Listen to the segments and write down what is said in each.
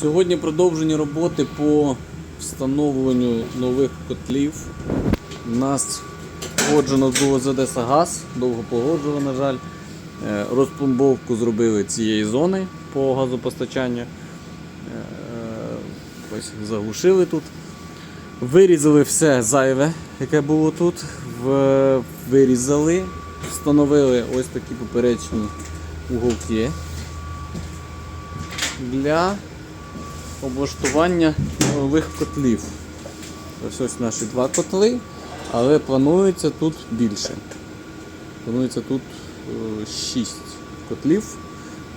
Сьогодні продовження роботи по встановленню нових котлів. У нас було з Одеса газ, довго погоджувало, на жаль. Е, Розпломбовку зробили цієї зони по газопостачанню. Е, Ось заглушили тут. Вирізали все зайве, яке було тут. Вирізали, встановили ось такі поперечні уголки для облаштування нових котлів. Ось ось наші два котли, але планується тут більше. Планується тут 6 котлів,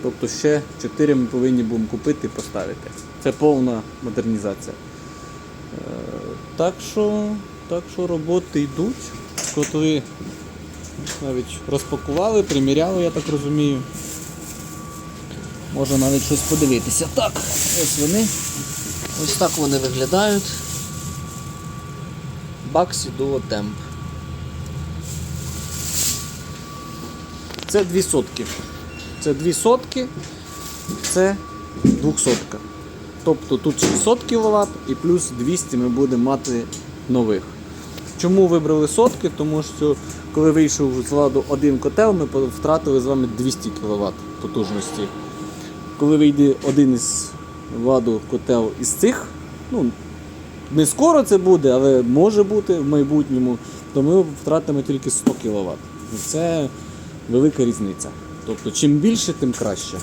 тобто ще 4 ми повинні будемо купити і поставити. Це повна модернізація. Е, Так що, так що роботи йдуть. Котли навіть розпакували, приміряли, я так розумію. Можна навіть щось подивитися. Так, ось вони. Ось так вони виглядають. Баксі Duo Temp. Це дві сотки. Це дві сотки, це двохсотка. Тобто тут 600 кВт і плюс 200 ми будемо мати нових. Чому вибрали сотки? Тому що коли вийшов з ладу один котел, ми втратили з вами 200 кВт потужності. Коли вийде один із ладу котел із цих, ну не скоро це буде, але може бути в майбутньому, то ми втратимо тільки 100 кВт. Це велика різниця. Тобто, чим більше, тим краще.